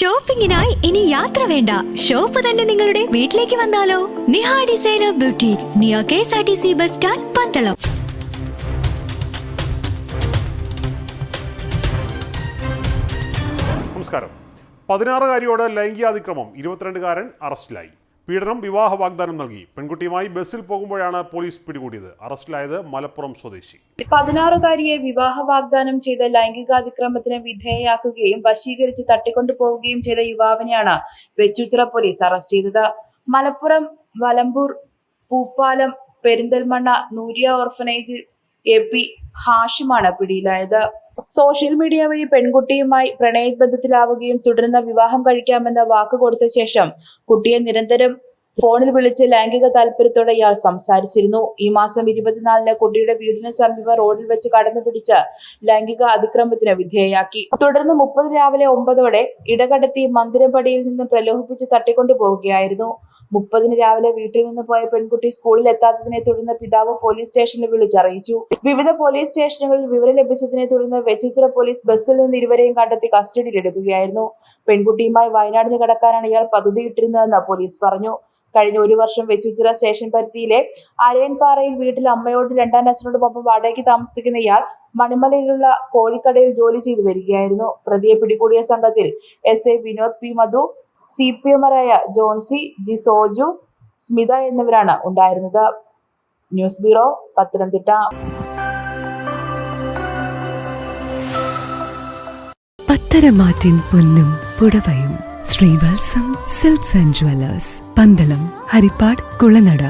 ഷോപ്പിംഗിനായി ഇനി യാത്ര വേണ്ട. ഷോപ്പ് തന്നെ നിങ്ങളുടെ വീട്ടിലേക്ക് വന്നാലോ? നിഹാ ഡിസൈനർ ബ്യൂട്ടി നിയോ K S R T C bus stand Pandalam. നമസ്കാരം. പതിനാറുകാരിയോട് ലൈംഗികാതിക്രമം ഇരുപത്തിരണ്ടുകാരൻ അറസ്റ്റിലായി. പീഡനം വിവാഹ വാഗ്ദാനം നൽകി. പെൺകുട്ടിയുമായി ബസ്സിൽ പോകുമ്പോഴാണ് പോലീസ് പിടികൂടിയത്. അറസ്റ്റിലായത് മലപ്പുറം സ്വദേശി. പതിനാറുകാരിയെ വിവാഹ വാഗ്ദാനം ചെയ്ത ലൈംഗികാതിക്രമത്തിന് വിധേയയാക്കുകയും വശീകരിച്ച് തട്ടിക്കൊണ്ടുപോവുകയും ചെയ്ത യുവാവിനെയാണ് വെച്ചുച്ചിറ പോലീസ് അറസ്റ്റ് ചെയ്തത്. Malappuram Valambur Poopalam Perinthalmanna Nooriya orphanage A P ഹാഷിമാണ് പിടിയിലായത്. സോഷ്യൽ മീഡിയ വഴി പെൺകുട്ടിയുമായി പ്രണയബന്ധത്തിലാവുകയും തുടർന്ന് വിവാഹം കഴിക്കാമെന്ന വാക്ക് കൊടുത്ത ശേഷം കുട്ടിയെ നിരന്തരം ഫോണിൽ വിളിച്ച് ലൈംഗിക താല്പര്യത്തോടെ ഇയാൾ സംസാരിച്ചിരുന്നു. ഈ മാസം ഇരുപത്തിനാലിന് കുട്ടിയുടെ വീടിന് സമീപം റോഡിൽ വെച്ച് കടന്നു പിടിച്ച് ലൈംഗിക അതിക്രമത്തിന് വിധേയയാക്കി. തുടർന്ന് മുപ്പത് രാവിലെ ഒമ്പതോടെ ഇടകടത്തി മന്ദിരപ്പടിയിൽ നിന്ന് പ്രലോഭിപ്പിച്ച് തട്ടിക്കൊണ്ടു പോവുകയായിരുന്നു മുപ്പതിന് രാവിലെ വീട്ടിൽ നിന്ന് പോയ പെൺകുട്ടി സ്കൂളിൽ എത്താത്തതിനെ തുടർന്ന് പിതാവ് പോലീസ് സ്റ്റേഷനിൽ വിളിച്ചറിയിച്ചു വിവിധ പോലീസ് സ്റ്റേഷനുകളിൽ വിവരം ലഭിച്ചതിനെ തുടർന്ന് വെച്ചുച്ചിറ പോലീസ് ബസ്സിൽ നിന്ന് ഇരുവരെയും കണ്ടെത്തി കസ്റ്റഡിയിലെടുക്കുകയായിരുന്നു. പെൺകുട്ടിയുമായി വയനാടിന് കടക്കാനാണ് ഇയാൾ പദ്ധതിയിട്ടിരുന്നതെന്ന് പോലീസ് പറഞ്ഞു. കഴിഞ്ഞ ഒരു വർഷം വെച്ചുച്ചിറ സ്റ്റേഷൻ പരിധിയിലെ അരയൻപാറയിൽ വീട്ടിൽ അമ്മയോട് രണ്ടാം അച്ഛനോടൊപ്പം വാടകയ്ക്ക് താമസിക്കുന്ന ഇയാൾ മണിമലയിലുള്ള കോഴിക്കടയിൽ ജോലി ചെയ്തു വരികയായിരുന്നു. പ്രതിയെ പിടികൂടിയ സംഘത്തിൽ S A Vinod P Madhu C P എമാരായ Johnsy G Soju Smitha എന്നിവരാണ് ഉണ്ടായിരുന്നത്. News bureau Pathanamthitta. പത്തരമാറ്റിൻ പൊന്നും പുടവയും Srivatsam silks and jewellers Pandalam Harippad Kulanada.